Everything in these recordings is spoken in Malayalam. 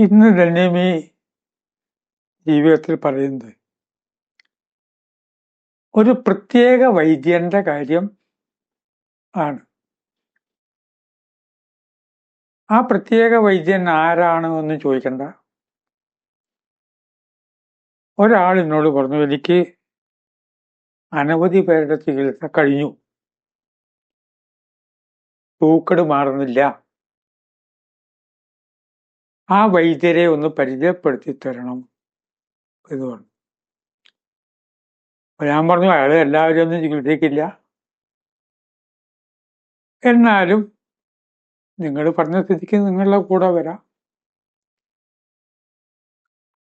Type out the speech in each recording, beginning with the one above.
ഇന്ന് ധന്യമി ജീവിതത്തിൽ പറയുന്നത് ഒരു പ്രത്യേക വൈദ്യന്റെ കാര്യം ആണ്. ആ പ്രത്യേക വൈദ്യൻ ആരാണ് എന്ന് ചോദിക്കണ്ട. ഒരാൾ എന്നോട് പറഞ്ഞു എനിക്ക് അനവധി പേരുടെ ചികിത്സ കഴിഞ്ഞു. തൂക്കട് മാറുന്നില്ല. ആ വൈദ്യരെ ഒന്ന് പരിചയപ്പെടുത്തി തരണം. ഇതുകൊണ്ട്. ഞാൻ പറഞ്ഞു അയാൾ എല്ലാവരും ഒന്നും ചികിത്സിക്കില്ല എന്നാലും നിങ്ങൾ പറഞ്ഞ സ്ഥിതിക്ക് നിങ്ങളുടെ കൂടെ വരാം.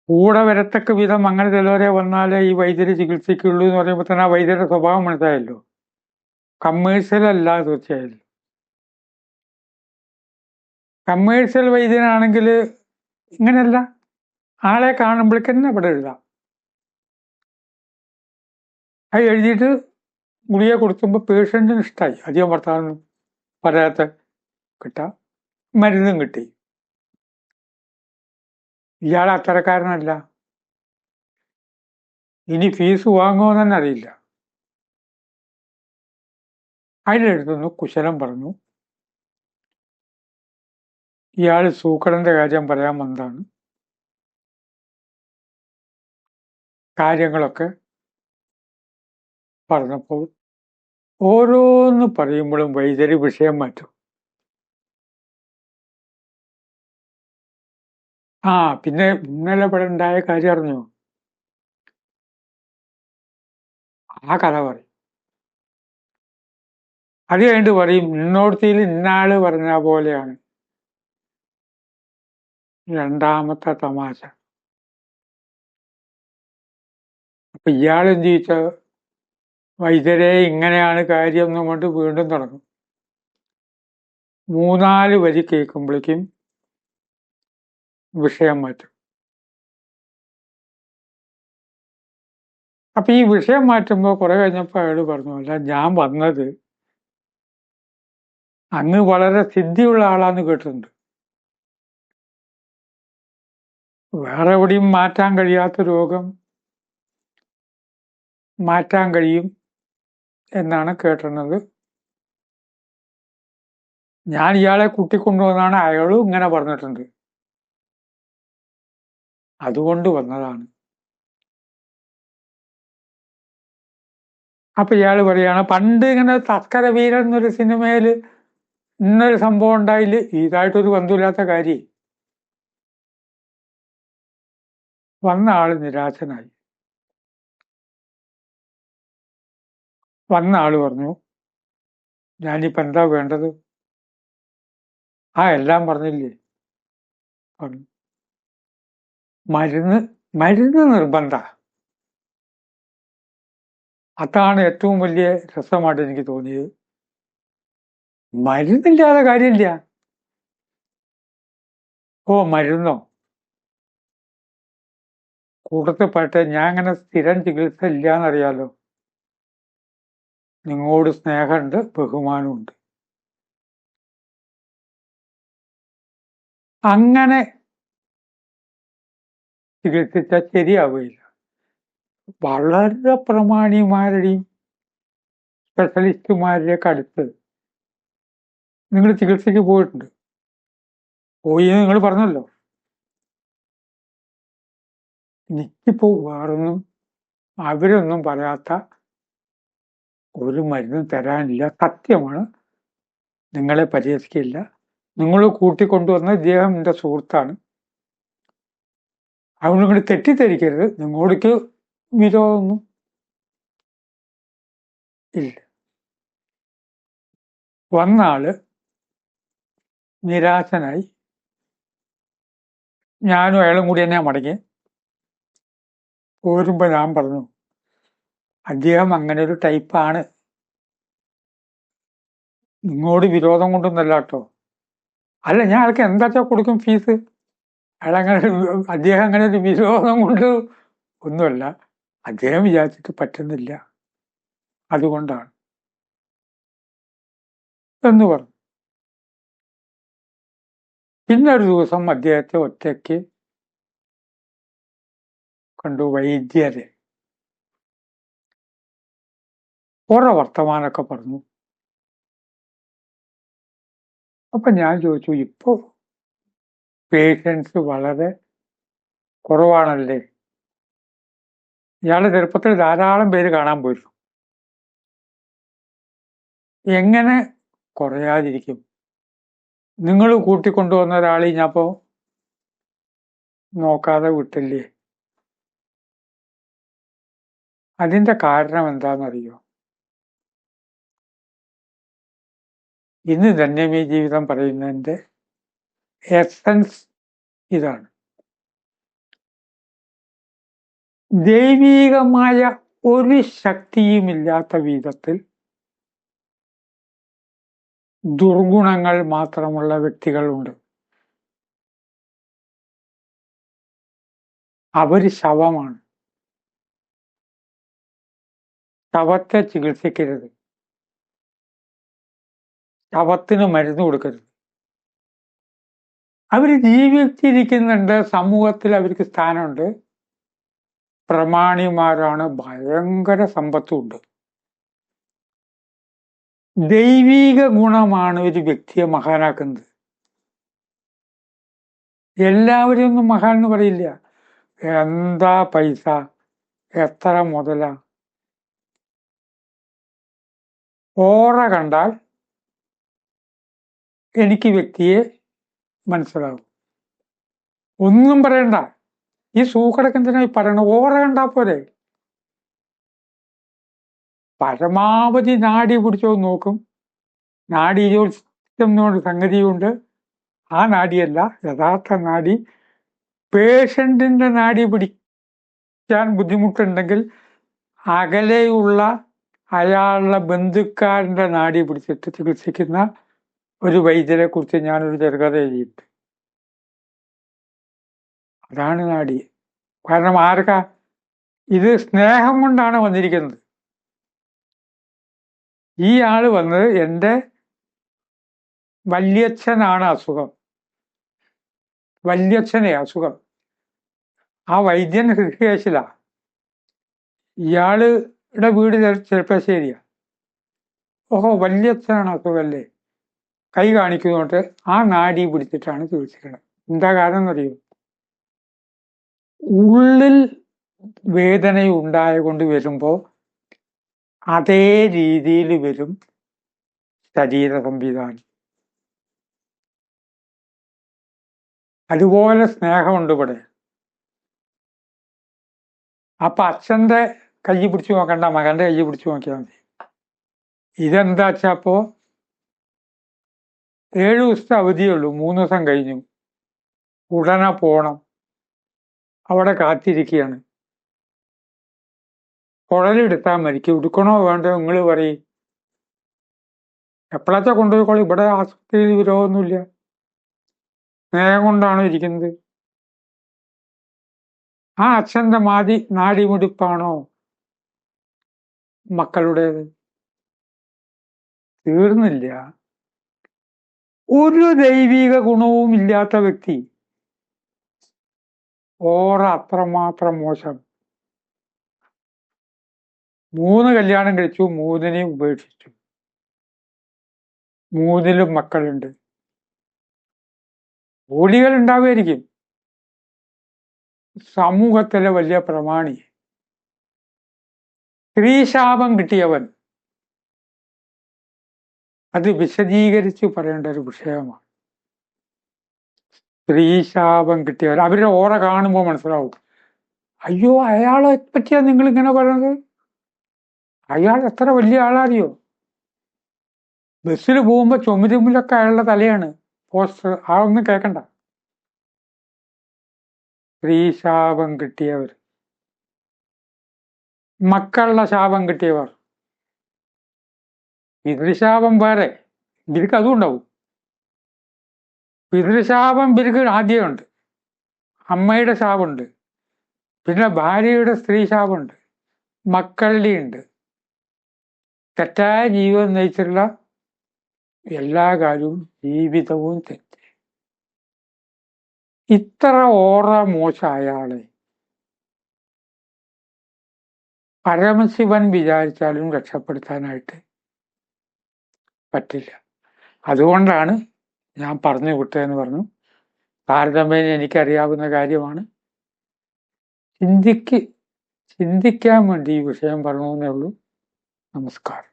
കൂടെ വരത്തക്ക വിധം അങ്ങനെ ചിലവരെ വന്നാലേ ഈ വൈദ്യരെ ചികിത്സിക്കുള്ളൂ എന്ന് പറയുമ്പോൾ തന്നെ ആ വൈദ്യരുടെ സ്വഭാവം മനസ്സിലായല്ലോ. കമ്മേഴ്ഷ്യൽ അല്ല തീർച്ചയായും. കമ്മേഴ്ഷ്യൽ വൈദ്യനാണെങ്കിൽ ഇങ്ങനെയല്ല. ആളെ കാണുമ്പോഴേക്കന്നെ അവിടെ എഴുതാം. അത് എഴുതിയിട്ട് ഗുളിക കൊടുക്കുമ്പോൾ പേഷ്യന്റിന് ഇഷ്ടമായി അധികം വർത്താനം പറയാത്ത കിട്ടാം. മരുന്നും കിട്ടി. ഇയാൾ അത്തരക്കാരനല്ല. ഇനി ഫീസ് വാങ്ങുമോ തന്നെ അറിയില്ല. അതിലെടുത്തുനിന്ന് കുശലം പറഞ്ഞു. ഇയാൾ സൂക്കടന്റെ കാര്യം പറയാൻ വന്നതാണ്. കാര്യങ്ങളൊക്കെ പറഞ്ഞപ്പോൾ ഓരോന്ന് പറയുമ്പോഴും വൈദ്യര് വിഷയം മാറ്റും. ആ പിന്നെ ഇന്നലെ ഇവിടെ ഉണ്ടായ കാര്യം അറിഞ്ഞോ? ആ കഥ പറയും. അത് കഴിഞ്ഞിട്ട് പറയും ഇന്നോടത്തിൽ ഇന്നാൾ പറഞ്ഞ പോലെയാണ്. രണ്ടാമത്തെ തമാശ. അപ്പൊ ഇയാൾ എന്ത് ചോദിച്ച വൈദ്യരെ ഇങ്ങനെയാണ് കാര്യം എന്നും കൊണ്ട് വീണ്ടും തുടങ്ങും. മൂന്നാൽ വരി കേൾക്കുമ്പോഴേക്കും വിഷയം മാറ്റും. അപ്പൊ ഈ വിഷയം മാറ്റുമ്പോൾ കുറെ കഴിഞ്ഞപ്പോൾ അയാൾ പറഞ്ഞു അല്ല ഞാൻ വന്നത് അങ്ങ് വളരെ സിദ്ധിയുള്ള ആളാന്ന് കേട്ടിട്ടുണ്ട്. വേറെ എവിടെയും മാറ്റാൻ കഴിയാത്ത രോഗം മാറ്റാൻ കഴിയും എന്നാണ് കേട്ടിരുന്നത്. ഞാൻ ഇയാളെ കൂട്ടിക്കൊണ്ടുവന്നാണ് അയാളും ഇങ്ങനെ പറഞ്ഞിട്ടുണ്ട്. അതുകൊണ്ട് വന്നതാണ്. അപ്പൊ ഇയാൾ പറയാണ് പണ്ട് ഇങ്ങനെ തസ്കര വീരൻ എന്നൊരു സിനിമയിൽ ഇന്നൊരു സംഭവം ഉണ്ടായില്ല ഇതായിട്ടൊരു ബന്ധമില്ലാത്ത കാര്യം. വന്ന ആൾ നിരാശനായി. വന്ന ആൾ പറഞ്ഞു ഞാനിപ്പോ എന്താ വേണ്ടത്? ആ എല്ലാം പറഞ്ഞില്ലേ? പറഞ്ഞു. മരുന്ന് മരുന്ന് നിർബന്ധ. അതാണ് ഏറ്റവും വലിയ രസമായിട്ട് എനിക്ക് തോന്നിയത്. മരുന്നില്ലാതെ കാര്യമില്ല. ഓ മരുന്നോ? കൂട്ടത്തിൽ പോയിട്ട് ഞാൻ അങ്ങനെ സ്ഥിരം ചികിത്സ ഇല്ല എന്നറിയാലോ നിങ്ങളോട് സ്നേഹമുണ്ട് ബഹുമാനമുണ്ട്. അങ്ങനെ ചികിത്സിച്ചാൽ ശരിയാവുകയില്ല. വളരെ പ്രമാണിമാരുടെയും സ്പെഷ്യലിസ്റ്റുമാരുടെയൊക്കെ അടുത്ത് നിങ്ങൾ ചികിത്സയ്ക്ക് പോയിട്ടുണ്ട്. പോയി നിങ്ങൾ പറഞ്ഞല്ലോ. എനിക്കിപ്പോ വേറൊന്നും അവരൊന്നും പറയാത്ത ഒരു മരുന്നും തരാനില്ല. സത്യമാണ്. നിങ്ങളെ പരിഹസിക്കില്ല. നിങ്ങൾ കൂട്ടിക്കൊണ്ടുവന്ന ഇദ്ദേഹം എന്റെ സുഹൃത്താണ്. അതുകൊണ്ട് നിങ്ങൾ തെറ്റിദ്ധരിക്കരുത്. നിങ്ങളോടേക്ക് വിരോധമൊന്നും ഇല്ല. വന്ന ആൾ നിരാശനായി. ഞാനും അയാളും കൂടി തന്നെ മടങ്ങി പോരുമ്പോ ഞാൻ പറഞ്ഞു അദ്ദേഹം അങ്ങനെ ഒരു ടൈപ്പാണ്. നിങ്ങളോട് വിരോധം കൊണ്ടൊന്നല്ല കേട്ടോ. അല്ല ഞാൻ ആൾക്ക് എന്താച്ചാ കൊടുക്കും ഫീസ്? അയാൾ അങ്ങനെ അദ്ദേഹം അങ്ങനെ ഒരു വിരോധം കൊണ്ട് ഒന്നുമല്ല അദ്ദേഹം വിചാരിച്ചിട്ട് പറ്റുന്നില്ല. അതുകൊണ്ടാണ്. എന്ന് പറഞ്ഞു. പിന്നെ ഒരു ദിവസം അദ്ദേഹത്തെ ഒറ്റയ്ക്ക് കണ്ടു വൈദ്യരെ. കുറെ വർത്തമാനമൊക്കെ പറഞ്ഞു. അപ്പൊ ഞാൻ ചോദിച്ചു ഇപ്പോ പേഷ്യൻസ് വളരെ കുറവാണല്ലേ? ഇയാളുടെ ചെറുപ്പത്തിൽ ധാരാളം പേര് കാണാൻ പോയിരുന്നു. എങ്ങനെ കുറയാതിരിക്കും? നിങ്ങൾ കൂട്ടിക്കൊണ്ടുവന്ന ഒരാളെ ഞാപ്പോ നോക്കാതെ വിട്ടില്ലേ? അതിന്റെ കാരണം എന്താണെന്നറിയോ? ഇന്ന് ധന്യമീ ജീവിതം പറയുന്നതിന്റെ എസൻസ് ഇതാണ്. ദൈവീകമായ ഒരു ശക്തിയുമില്ലാത്ത വിധത്തിൽ ദുർഗുണങ്ങൾ മാത്രമുള്ള വ്യക്തികളുണ്ട്. അവർ ശവമാണ്. ശവത്തെ ചികിത്സിക്കരുത്. ശവത്തിന് മരുന്ന് കൊടുക്കരുത്. അവർ ജീവിച്ചിരിക്കുന്നുണ്ട് സമൂഹത്തിൽ അവർക്ക് സ്ഥാനമുണ്ട്. പ്രമാണിമാരാണ് ഭയങ്കര സമ്പത്തുമുണ്ട് ദൈവീക ഗുണമാണ് ഒരു വ്യക്തിയെ മഹാനാക്കുന്നത്. എല്ലാവരും ഒന്നും മഹാൻ എന്ന് പറയില്ല. എന്താ പൈസ? എത്ര മുതല? ഓറ കണ്ടാൽ എനിക്ക് വ്യക്തിയെ മനസ്സിലാവും ഒന്നും പറയണ്ട. ഈ സൂക്കടക്കെന്തിനായി പറയണ? ഓറ കണ്ടാ പോലെ പരമാവധി നാടി പിടിച്ചോ നോക്കും. നാഡി എന്നുകൊണ്ട് സംഗതിയുണ്ട്. ആ നാടിയല്ല യഥാർത്ഥ നാടി പേഷ്യന്റിന്റെ നാടി പിടിക്കാൻ ബുദ്ധിമുട്ടുണ്ടെങ്കിൽ അകലെയുള്ള അയാളുടെ ബന്ധുക്കാരന്റെ നാടി പിടിച്ചിട്ട് ചികിത്സിക്കുന്ന ഒരു വൈദ്യരെ കുറിച്ച് ഞാനൊരു ചെറുകഥ എഴുതിയിട്ട് അതാണ് നാടി. കാരണം ആർക്കാ? ഇത് സ്നേഹം കൊണ്ടാണ് വന്നിരിക്കുന്നത്. ഈ ആൾ വന്നത് എന്റെ വല്യച്ഛനാണ് അസുഖം. വല്യച്ഛനെ അസുഖം. ആ വൈദ്യൻ ഹൃദയശില. ഇയാളുടെ വീട് ചെറുപ്പശ്ശേരിയാ ഓഹോ വല്യച്ഛനാണ് വല്ലേ കൈ കാണിക്കുന്നോട്ട് ആ നാടി പിടിച്ചിട്ടാണ് ചികിത്സിക്കുന്നത് എന്താ കാരണം എന്നറിയോ ഉള്ളിൽ വേദന ഉണ്ടായ കൊണ്ട് വരുമ്പോൾ അതേ രീതിയിൽ വരും ശരീര സംവിധാനം അതുപോലെ സ്നേഹമുണ്ട് ഇവിടെ. അപ്പൊ അച്ഛന്റെ കൈ പിടിച്ചു നോക്കണ്ട മകന്റെ കൈ പിടിച്ചു നോക്കിയാൽ മതി. ഇതെന്താ വെച്ചപ്പോ ഏഴു ദിവസത്തെ അവധിയുള്ളൂ മൂന്ന് ദിവസം കഴിഞ്ഞു. ഉടനെ പോണം. അവിടെ കാത്തിരിക്കുകയാണ് കുഴലെടുത്താൽ മരിക്കും ഉടുക്കണോ വേണ്ടോ നിങ്ങൾ പറയും. എപ്പോഴത്തെ കൊണ്ടുപോയിക്കോളൂ? ഇവിടെ ആശുപത്രിയിൽ വിരോധമൊന്നുമില്ല. സ്നേഹം കൊണ്ടാണ് ഇരിക്കുന്നത്? ആ അച്ഛന്റെ മാതി നാടിമുടിപ്പാണോ? മക്കളുടേത് തീർന്നില്ല. ഒരു ദൈവിക ഗുണവും ഇല്ലാത്ത വ്യക്തി. ഓറ അത്രമാത്രം മോശം. മൂന്ന് കല്യാണം കഴിച്ചു മൂന്നിനെയും ഉപേക്ഷിച്ചു. മൂന്നിലും മക്കളുണ്ട്. ഓടികൾ ഉണ്ടാവുമായിരിക്കും. സമൂഹത്തിലെ വലിയ പ്രമാണി സ്ത്രീശാപം കിട്ടിയവൻ. അത് വിശദീകരിച്ച് പറയേണ്ട ഒരു വിഷയമാണ്. സ്ത്രീശാപം കിട്ടിയവൻ. അവരുടെ ഓറ കാണുമ്പോൾ മനസ്സിലാവും. അയ്യോ അയാളെ പറ്റിയാ നിങ്ങൾ ഇങ്ങനെ പറയുന്നത് അയാൾ എത്ര വലിയ ആളാറിയോ ബസ്സിൽ പോകുമ്പോൾ ചുമരുമ്പിലൊക്കെ അയാളുടെ തലയാണ്. പോസ്റ്റർ ആ ഒന്നും കേൾക്കണ്ട സ്ത്രീശാപം കിട്ടിയവർ. മക്കളുടെ ശാപം കിട്ടിയവർ. പിതൃശാപം വേറെ. ഇവർക്ക് അതും ഉണ്ടാവും. പിതൃശാപം ഇവർക്ക് ആദ്യമുണ്ട് അമ്മയുടെ ശാപമുണ്ട്. പിന്നെ ഭാര്യയുടെ സ്ത്രീ ശാപമുണ്ട്. മക്കളുടെ ഉണ്ട്. തെറ്റായ ജീവിതം നയിച്ചിട്ടുള്ള എല്ലാ കാര്യവും ജീവിതവും തെറ്റ്. ഇത്ര ഓറ മോശമായ അയാളെ. പരമശിവൻ വിചാരിച്ചാലും രക്ഷപ്പെടുത്താനായിട്ട് പറ്റില്ല. അതുകൊണ്ടാണ് ഞാൻ പറഞ്ഞു വിട്ടതെന്ന് പറഞ്ഞു. താരതമ്യേന എനിക്കറിയാവുന്ന കാര്യമാണ്. ചിന്തിക്ക് ചിന്തിക്കാൻ വേണ്ടി ഈ വിഷയം പറഞ്ഞു എന്നേ ഉള്ളൂ. നമസ്കാരം.